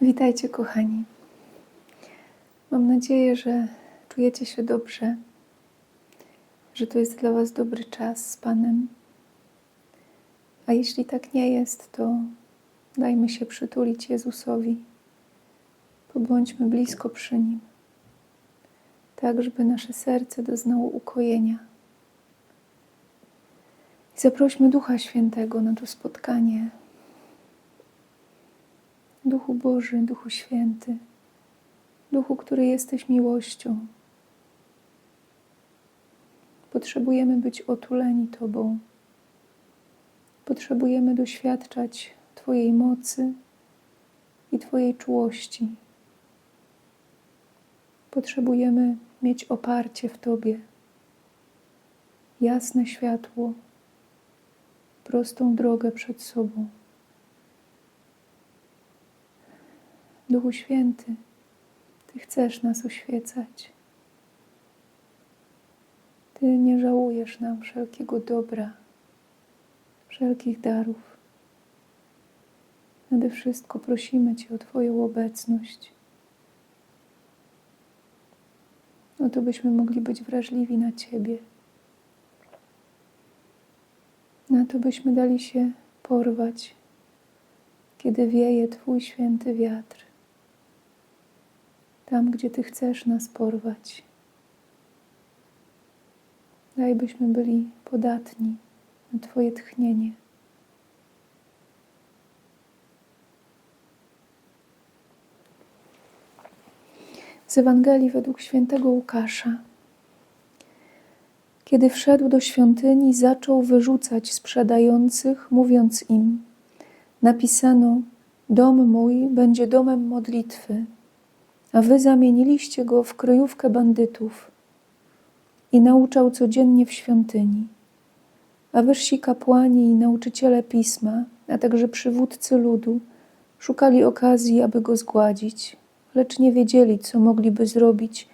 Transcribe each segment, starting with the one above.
Witajcie, kochani. Mam nadzieję, że czujecie się dobrze, że to jest dla Was dobry czas z Panem. A jeśli tak nie jest, to dajmy się przytulić Jezusowi. Pobądźmy blisko przy Nim, tak żeby nasze serce doznało ukojenia. I zaprośmy Ducha Świętego na to spotkanie. Duchu Boży, Duchu Święty, Duchu, który jesteś miłością. Potrzebujemy być otuleni Tobą. Potrzebujemy doświadczać Twojej mocy i Twojej czułości. Potrzebujemy mieć oparcie w Tobie, jasne światło, prostą drogę przed sobą. Duchu Święty, Ty chcesz nas oświecać. Ty nie żałujesz nam wszelkiego dobra, wszelkich darów. Nade wszystko prosimy Cię o Twoją obecność. O to byśmy mogli być wrażliwi na Ciebie. Na to byśmy dali się porwać, kiedy wieje Twój święty wiatr tam, gdzie Ty chcesz nas porwać. Daj, byśmy byli podatni na Twoje tchnienie. Z Ewangelii według świętego Łukasza. Kiedy wszedł do świątyni, zaczął wyrzucać sprzedających, mówiąc im: Napisano: Dom mój będzie domem modlitwy a wy zamieniliście go w kryjówkę bandytów. I nauczał codziennie w świątyni. A wyżsi kapłani i nauczyciele pisma, a także przywódcy ludu, szukali okazji, aby go zgładzić, lecz nie wiedzieli, co mogliby zrobić,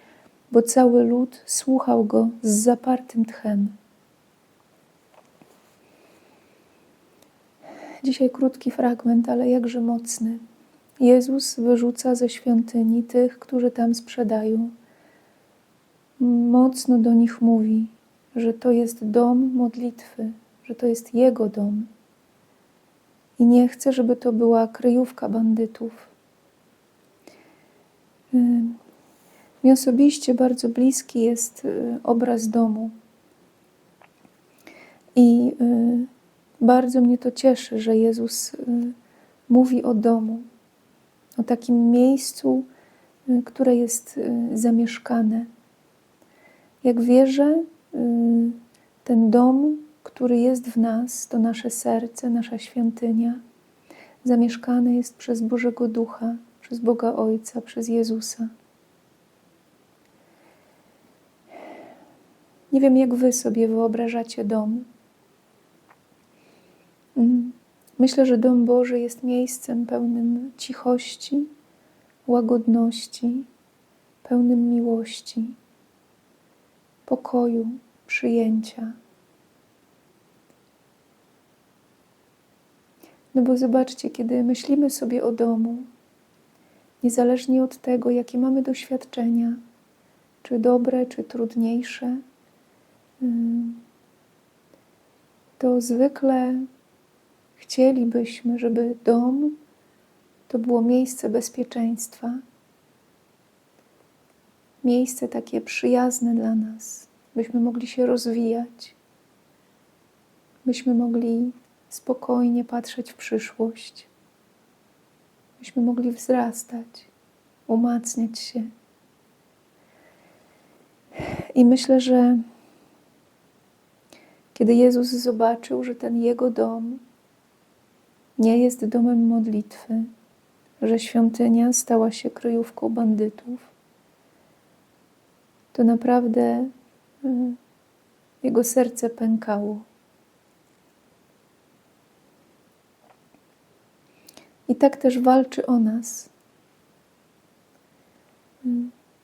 bo cały lud słuchał go z zapartym tchem. Dzisiaj krótki fragment, ale jakże mocny. Jezus wyrzuca ze świątyni tych, którzy tam sprzedają. Mocno do nich mówi, że to jest dom modlitwy, że to jest Jego dom. I nie chce, żeby to była kryjówka bandytów. Mi osobiście bardzo bliski jest y, obraz domu. I y, bardzo mnie to cieszy, że Jezus y, mówi o domu, o takim miejscu, y, które jest y, zamieszkane. Jak wierzę, y, ten dom, który jest w nas, to nasze serce, nasza świątynia, zamieszkane jest przez Bożego Ducha, przez Boga Ojca, przez Jezusa. Nie wiem, jak Wy sobie wyobrażacie dom. Myślę, że dom Boży jest miejscem pełnym cichości, łagodności, pełnym miłości, pokoju, przyjęcia. No bo zobaczcie, kiedy myślimy sobie o domu, niezależnie od tego, jakie mamy doświadczenia, czy dobre, czy trudniejsze, to zwykle Chcielibyśmy, żeby dom to było miejsce bezpieczeństwa, miejsce takie przyjazne dla nas, byśmy mogli się rozwijać, byśmy mogli spokojnie patrzeć w przyszłość, byśmy mogli wzrastać, umacniać się. I myślę, że kiedy Jezus zobaczył, że ten jego dom nie jest domem modlitwy, że świątynia stała się kryjówką bandytów, to naprawdę y, jego serce pękało. I tak też walczy o nas. Y,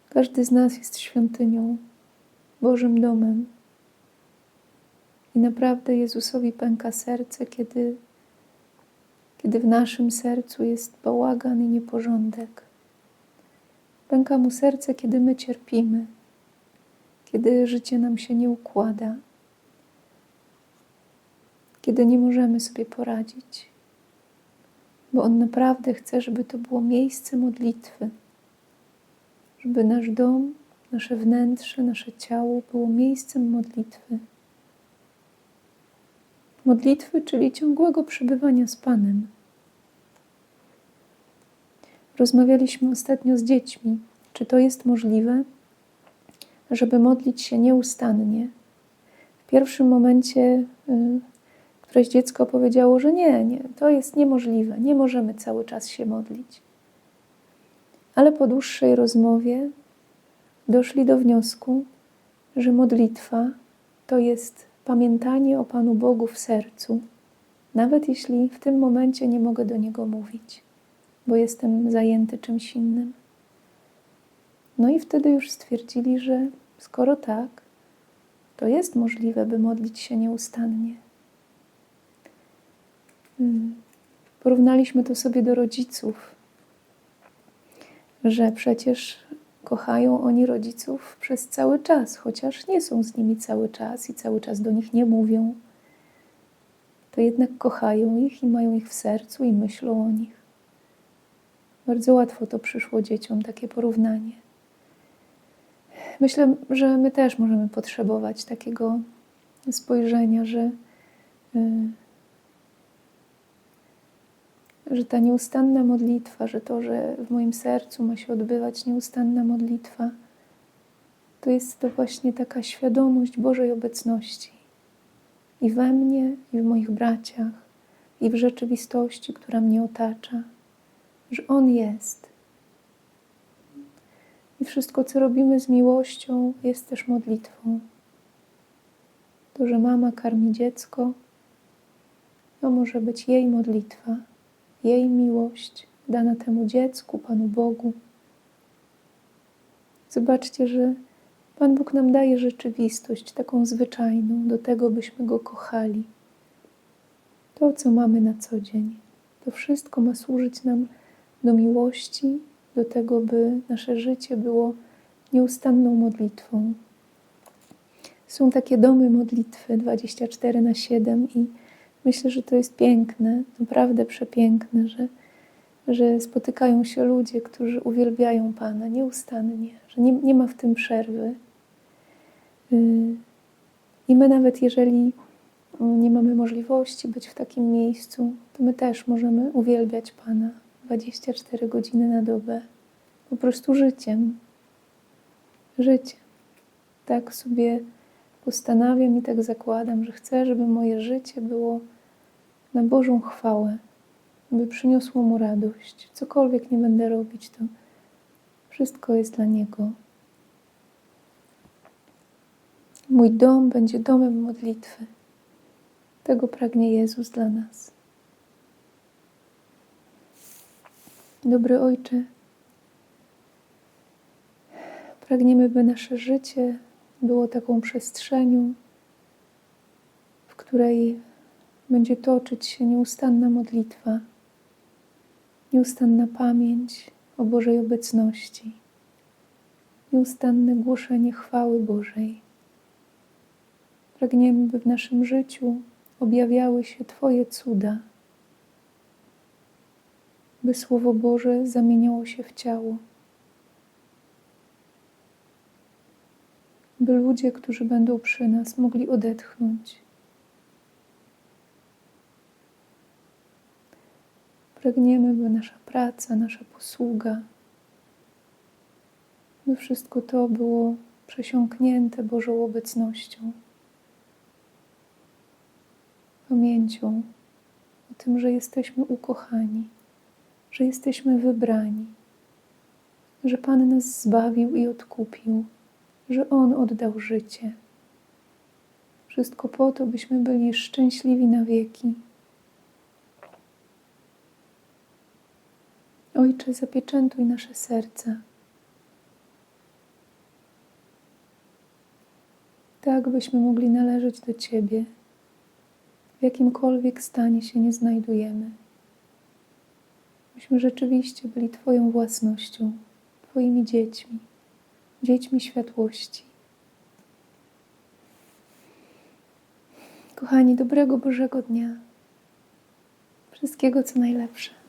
każdy z nas jest świątynią, Bożym domem. I naprawdę Jezusowi pęka serce, kiedy kiedy w naszym sercu jest bałagan i nieporządek. Pęka mu serce, kiedy my cierpimy, kiedy życie nam się nie układa, kiedy nie możemy sobie poradzić, bo On naprawdę chce, żeby to było miejsce modlitwy, żeby nasz dom, nasze wnętrze, nasze ciało było miejscem modlitwy. Modlitwy, czyli ciągłego przebywania z Panem. Rozmawialiśmy ostatnio z dziećmi, czy to jest możliwe, żeby modlić się nieustannie. W pierwszym momencie y, któreś dziecko powiedziało, że nie, nie, to jest niemożliwe, nie możemy cały czas się modlić. Ale po dłuższej rozmowie doszli do wniosku, że modlitwa to jest pamiętanie o Panu Bogu w sercu, nawet jeśli w tym momencie nie mogę do Niego mówić, bo jestem zajęty czymś innym. No i wtedy już stwierdzili, że skoro tak, to jest możliwe, by modlić się nieustannie. Hmm. Porównaliśmy to sobie do rodziców, że przecież kochają oni rodziców przez cały czas, chociaż nie są z nimi cały czas i cały czas do nich nie mówią. To jednak kochają ich i mają ich w sercu i myślą o nich. Bardzo łatwo to przyszło dzieciom, takie porównanie. Myślę, że my też możemy potrzebować takiego spojrzenia, że, y, że ta nieustanna modlitwa, że to, że w moim sercu ma się odbywać nieustanna modlitwa, to jest to właśnie taka świadomość Bożej obecności i we mnie, i w moich braciach, i w rzeczywistości, która mnie otacza, że On jest i wszystko, co robimy z miłością, jest też modlitwą. To, że mama karmi dziecko, to może być jej modlitwa, jej miłość dana temu dziecku, Panu Bogu. Zobaczcie, że Pan Bóg nam daje rzeczywistość taką zwyczajną, do tego, byśmy Go kochali. To, co mamy na co dzień, to wszystko ma służyć nam do miłości do tego, by nasze życie było nieustanną modlitwą. Są takie domy modlitwy 24 na 7 i myślę, że to jest piękne, naprawdę przepiękne, że, że spotykają się ludzie, którzy uwielbiają Pana nieustannie, że nie, nie ma w tym przerwy. Y, I my nawet jeżeli nie mamy możliwości być w takim miejscu, to my też możemy uwielbiać Pana 24 godziny na dobę, po prostu życiem. Życiem. Tak sobie postanawiam i tak zakładam, że chcę, żeby moje życie było na Bożą chwałę, by przyniosło mu radość. Cokolwiek nie będę robić, to wszystko jest dla Niego. Mój dom będzie domem modlitwy. Tego pragnie Jezus dla nas. Dobry Ojcze, pragniemy, by nasze życie było taką przestrzenią, w której będzie toczyć się nieustanna modlitwa, nieustanna pamięć o Bożej obecności, nieustanne głoszenie chwały Bożej. Pragniemy, by w naszym życiu objawiały się Twoje cuda by Słowo Boże zamieniało się w ciało. By ludzie, którzy będą przy nas, mogli odetchnąć. Pragniemy, by nasza praca, nasza posługa, by wszystko to było przesiąknięte Bożą obecnością, pamięcią o tym, że jesteśmy ukochani że jesteśmy wybrani, że Pan nas zbawił i odkupił, że On oddał życie. Wszystko po to, byśmy byli szczęśliwi na wieki. Ojcze, zapieczętuj nasze serca. Tak, byśmy mogli należeć do Ciebie, w jakimkolwiek stanie się nie znajdujemy. Byśmy rzeczywiście byli Twoją własnością, Twoimi dziećmi, dziećmi światłości. Kochani, dobrego Bożego dnia. Wszystkiego co najlepsze.